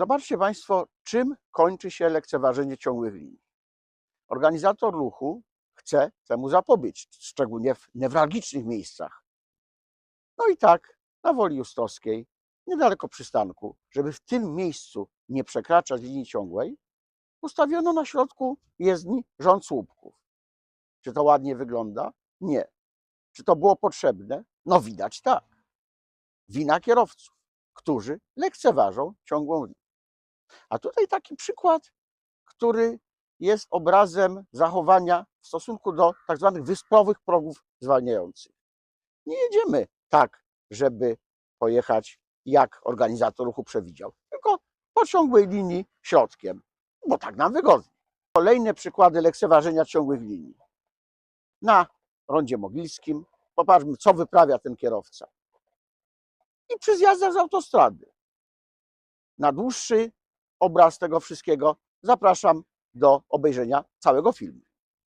Zobaczcie Państwo, czym kończy się lekceważenie ciągłych linii. Organizator ruchu chce temu zapobiec, szczególnie w newralgicznych miejscach. No i tak, na Woli Justowskiej, niedaleko przystanku, żeby w tym miejscu nie przekraczać linii ciągłej, ustawiono na środku jezdni rząd słupków. Czy to ładnie wygląda? Nie. Czy to było potrzebne? No widać tak. Wina kierowców, którzy lekceważą ciągłą linię. A tutaj taki przykład, który jest obrazem zachowania w stosunku do tak zwanych wyspowych progów zwalniających. Nie jedziemy tak, żeby pojechać jak organizator ruchu przewidział, tylko po ciągłej linii środkiem, bo tak nam wygodnie. Kolejne przykłady lekceważenia ciągłych linii. Na rondzie mogilskim popatrzmy, co wyprawia ten kierowca. I przy zjazdach z autostrady. Na dłuższy obraz tego wszystkiego zapraszam do obejrzenia całego filmu.